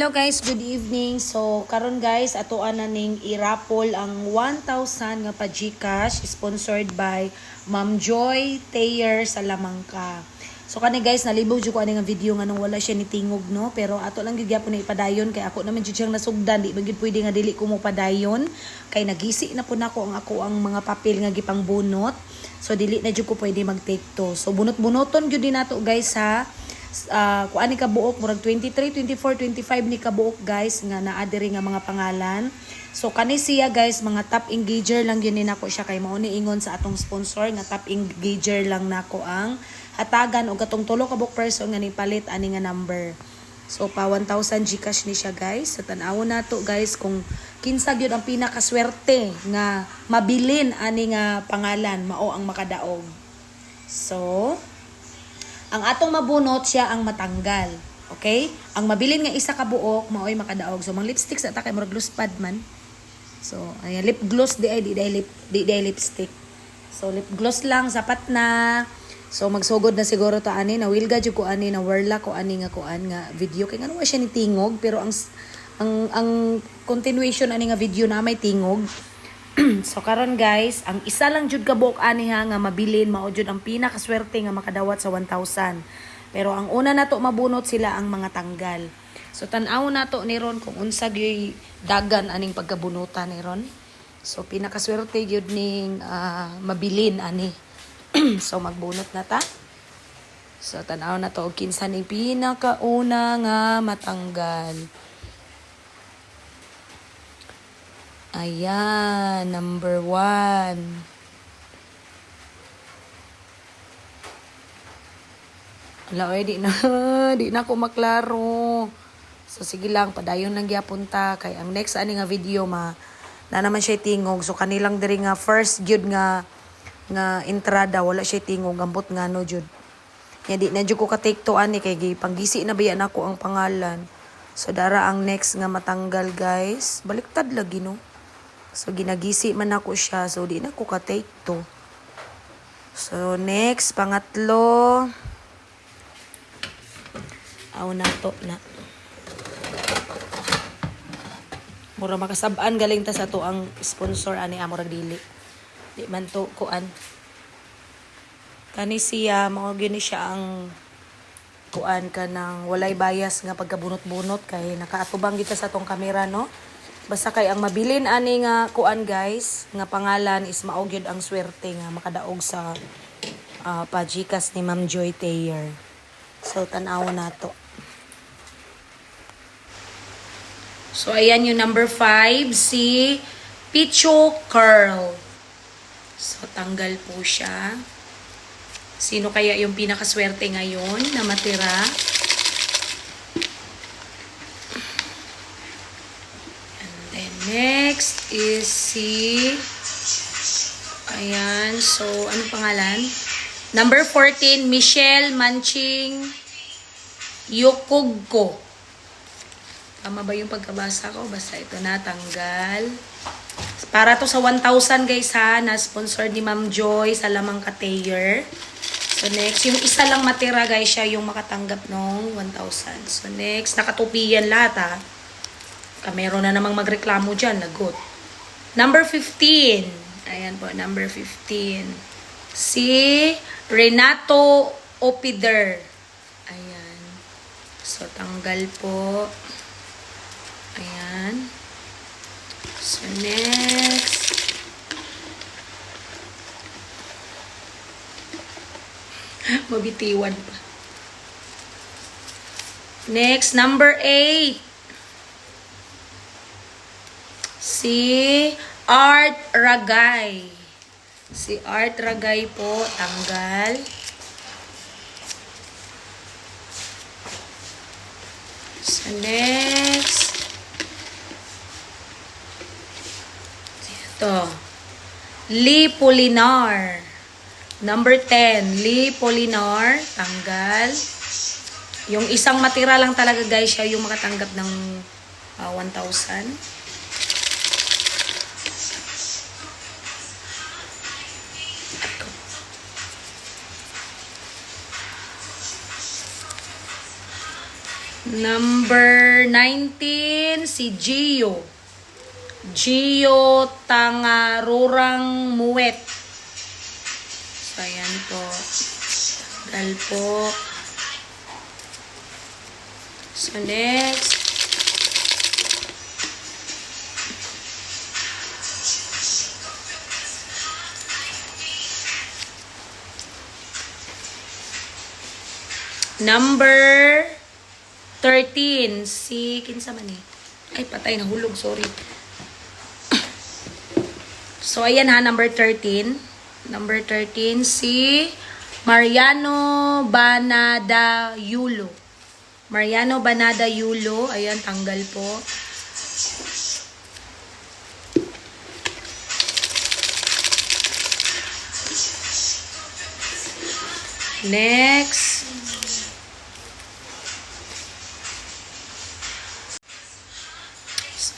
Hello guys, good evening. So, karon guys, ato na ning i-raffle ang 1,000 nga pa GCash sponsored by Ma'am Joy Tayer sa Lamangka. So kani guys, nalibog jud ko ani nga video nga nung wala siya ni tingog no, pero ato lang gyud gyapon ipadayon kay ako naman jud siyang nasugdan, di ba gyud pwede nga dili ko mo padayon kay nagisi na po nako ang ako ang mga papel nga gipang bunot. So dili na jud ko pwede mag-take to. So bunot-bunoton gyud din nato guys ha uh, kung ani ka buok murag 23, 24, 25 ni ka buok guys nga naa diri nga mga pangalan. So kani siya guys mga top engager lang yun ni nako siya kay mao ni ingon sa atong sponsor nga top engager lang nako ang hatagan og katong tulo ka buok person nga ni palit ani nga number. So pa 1,000 Gcash ni siya guys. Sa tan-awon nato guys kung kinsa gyud ang pinakaswerte nga mabilin ani nga pangalan mao ang makadaog. So, ang atong mabunot siya ang matanggal. Okay? Ang mabilin nga isa ka buok, maoy makadaog. So, mga lipstick sa ta kay murag gloss pad man. So, ayan, lip gloss di ay, di ay, lip, di, ay lipstick. So, lip gloss lang, sapat na. So, magsugod na siguro ta ani, na wilga jud ko ani, na warla ko ani nga kuan nga video. Kay nga wa siya ni tingog, pero ang, ang, ang continuation ani nga video na may tingog. so karon guys, ang isa lang jud ka buok ani ha nga mabilin mao jud ang pinakaswerte nga makadawat sa 1,000. Pero ang una nato mabunot sila ang mga tanggal. So tan-aw nato ni ron kung unsa gyud dagan aning pagkabunutan ni ron. So pinakaswerte gyud ning ah, mabilin ani. so magbunot na ta. So tan-aw na to og kinsa ning pinakauna nga matanggal. Ayan, number one. Ala, oy, di na, di na ako maklaro. So, sige lang, padayon lang gyapon ta. Kay ang next ani nga video, ma, na naman siya tingog. So, kanilang diri nga first gyud nga, nga entrada, wala siya tingog. Gambot nga no, jud. Nga di na jud ko ka-take to ani, kay gi- panggisi na bayan ako ang pangalan. So, dara ang next nga matanggal, guys. Baliktad lagi, no? So, ginagisi man ako siya. So, di na ko ka-take to. So, next, pangatlo. Aw na to na. Mura makasabaan galing ta sa to ang sponsor ani amurag dili. Di man to kuan. Kani siya mao gyud ni siya ang kuan ka ng walay bias nga pagkabunot-bunot kay nakaatubang kita sa tong kamera no. Basta kay ang mabilin ani nga kuan guys nga pangalan is mao gyud ang swerte nga makadaog sa uh, pajikas ni Ma'am Joy Tayer. So tan-aw na. So, ayan yung number 5, si Picho Curl. So, tanggal po siya. Sino kaya yung pinakaswerte ngayon na matira? And then, next is si... Ayan, so, ano pangalan? Number 14, Michelle Manching Yokugko. Tama ba yung pagkabasa ko? Basta ito na, tanggal. Para to sa 1,000 guys ha, na sponsor ni Ma'am Joy sa Lamang Katayer. So next, yung isa lang matira guys, siya yung makatanggap ng 1,000. So next, nakatupi yan lahat ha. Kamero na namang magreklamo dyan, lagot. Number 15. Ayan po, number 15. Si Renato Opider. Ayan. So, tanggal po. Ayan. So, next. Mabitiwan pa. Next, number 8. Si Art Ragay. Si Art Ragay po, tanggal. So, next. Ito. Lee Polinar. Number 10. Lee Polinar. Tanggal. Yung isang matira lang talaga guys, siya yung makatanggap ng ah, 1,000. Number 19, si Gio. Gio Tangarurang Muwet. So, ayan po. Dal po. So, next. Number 13, si kinsa man eh. Ay, patay, nahulog, sorry. So, ayan ha, number 13. Number 13, si Mariano Banada Yulo. Mariano Banada Yulo. Ayan, tanggal po. Next.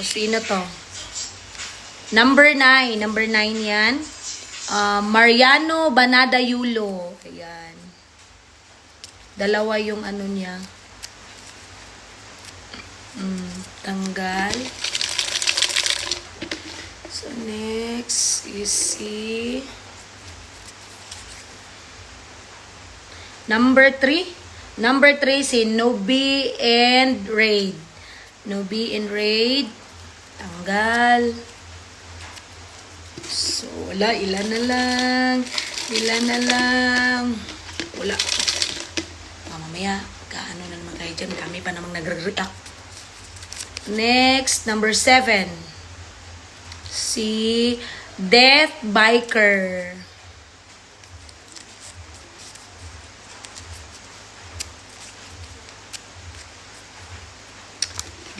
So, sino to? Number 9. Number 9 yan. Uh, Mariano Banada Yulo. Ayan. Dalawa yung ano niya. Mm, tanggal. So, next is si... Number 3. Number 3 si Nobi and Raid. Nobi and Raid. Tanggal. So, wala. Ilan na lang. Ilan na lang. Wala. Ah, mamaya, kaano na naman kayo dyan. Kami pa namang nagre-react. Next, number 7. Si Death Biker.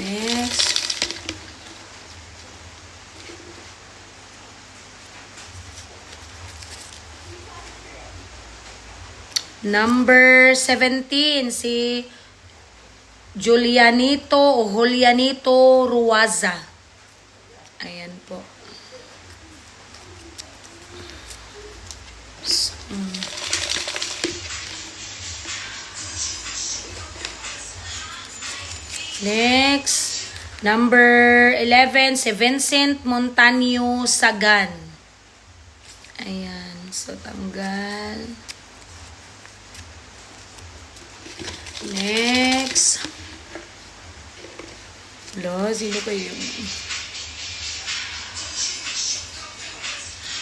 Next. Number 17, si Julianito o Julianito Ruaza. Ayan po. Next, number 11, si Vincent Montaño Sagan. Ayan, so tanggal. Next. Lo, sino kayo?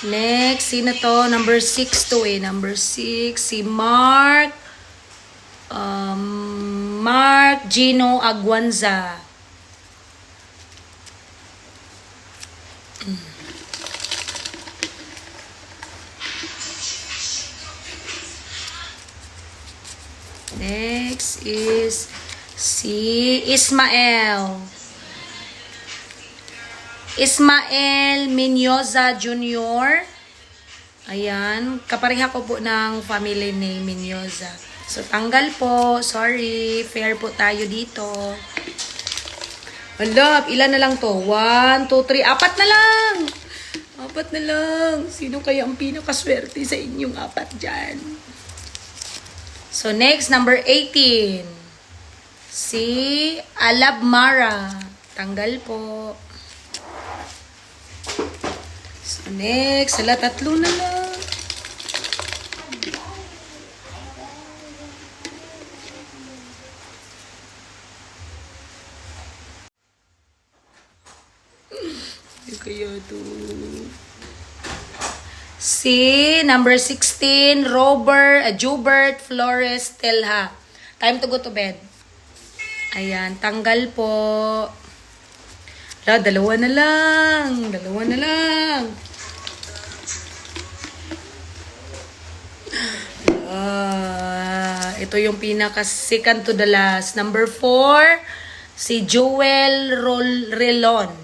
Next, sino to? Number 6 to eh. Number 6, si Mark. Um, Mark Gino Aguanza. Next is si Ismael. Ismael Minyoza Jr. Ayan. Kapareha ko po ng family name Minyoza. So, tanggal po. Sorry. Fair po tayo dito. Hala, ilan na lang to? One, two, three, apat na lang! Apat na lang. Sino kaya ang pinakaswerte sa inyong apat dyan? So, next, number 18. Si Alab Mara. Tanggal po. So, next, sala tatlo na lang. Ano kaya? Si number 16, Robert, uh, Jubert Flores Telha. Time to go to bed. Ayan, tanggal po. La, dalawa na lang. Dalawa na lang. Ah, ito yung pinaka second to the last. Number 4, si Joel Rol Relon.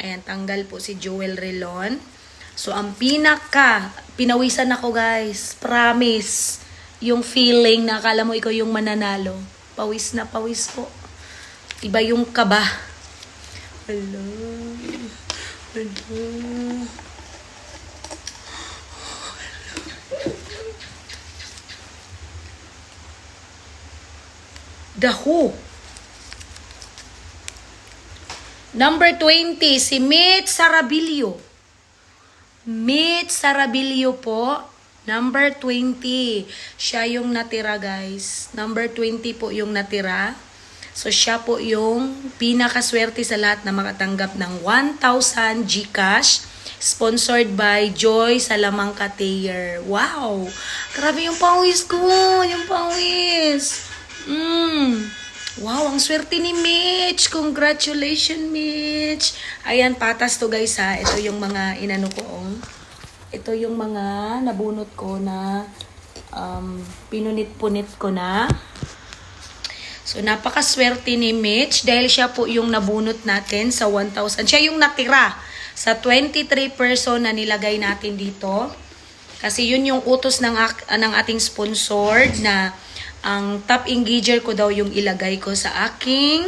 Ayan, tanggal po si Joel Relon. So, ang pinaka, pinawisan ako guys, promise, yung feeling na akala mo ikaw yung mananalo. Pawis na pawis po. Iba yung kaba. Hello. Hello. The. Number 20, si Mitch Sarabilio. Mitch Sarabilio po. Number 20. Siya yung natira, guys. Number 20 po yung natira. So, siya po yung pinakaswerte sa lahat na makatanggap ng 1,000 Gcash. Sponsored by Joy Salamangka Tayer. Wow! Grabe yung pawis ko! Yung pawis! Mm. Wow, ang swerte ni Mitch. Congratulations, Mitch. Ayan, patas to guys ha. Ito yung mga inano ko. Oh. Ito yung mga nabunot ko na um, pinunit-punit ko na. So, napakaswerte ni Mitch dahil siya po yung nabunot natin sa 1,000. Siya yung natira sa 23 person na nilagay natin dito. Kasi yun yung utos ng, ng ating sponsor na ang top engager ko daw yung ilagay ko sa aking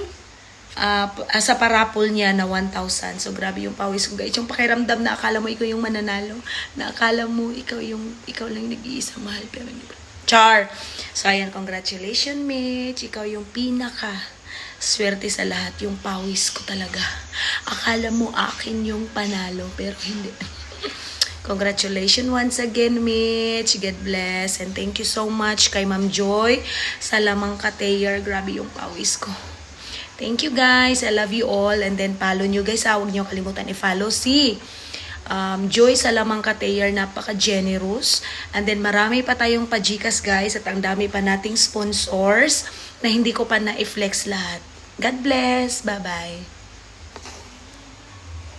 ah, sa parapol niya na 1,000. So, grabe yung pawis ko, guys. Yung pakiramdam na akala mo ikaw yung mananalo. Na akala mo ikaw yung, ikaw lang nag-iisa mahal. Pero hindi. Char! So, ayan, congratulations, Mitch. Ikaw yung pinaka swerte sa lahat. Yung pawis ko talaga. Akala mo akin yung panalo, pero hindi. Congratulations once again, Mitch. God bless. And thank you so much kay Ma'am Joy sa lamang kateyer. Grabe yung pawis ko. Thank you guys. I love you all. And then follow nyo guys. ha. Huwag nyo kalimutan i-follow si um, Joy sa lamang kateyer. Napaka-generous. And then marami pa tayong pajikas guys. At ang dami pa nating sponsors na hindi ko pa na-flex lahat. God bless. Bye-bye.